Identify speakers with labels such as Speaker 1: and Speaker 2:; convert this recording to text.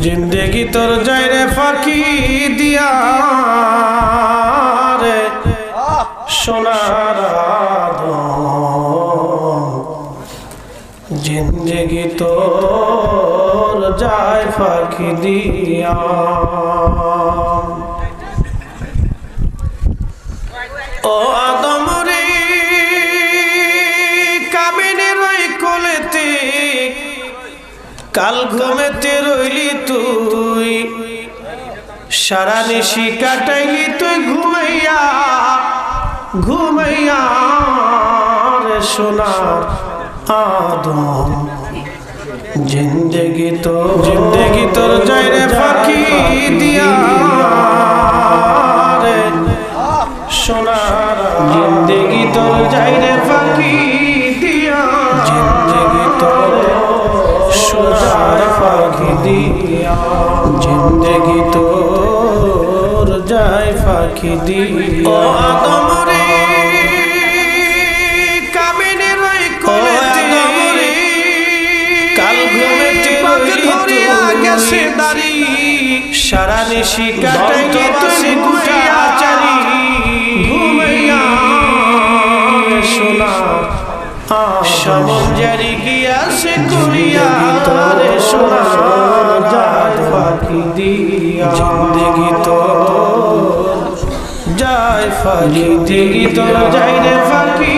Speaker 1: জিন্দেগি তোর জয় রে ফাঁকি দিয়া রে সোনার। জিন্দেগি তোর যায় ফাঁকি দিয়া কাল ঘুমেতে রইলি তুই। সারা নিশি কাটাইলি তুই ঘুমাইয়া ঘুমাইয়া রে সোনার আদম। জিন্দেগি তো জিন্দেগি তোর যায় রে ফাঁকি দিয়া রে সোনার ফাঁকি দিয়া জিন্দেগি তোর যায় ফাঁকি দিয়া। কাল ঘুমেতে ধরিয়া গেছে দাড়ি। সারা নিশি কাটাইলে তুই ঘুমাইয়া জারি গিয়াছে করিয়া রে সোনা যায় ফাঁকি দিয়া। জিন্দগি তো যায় ফাঁকি দিগি তো যায় রে ফাঁকি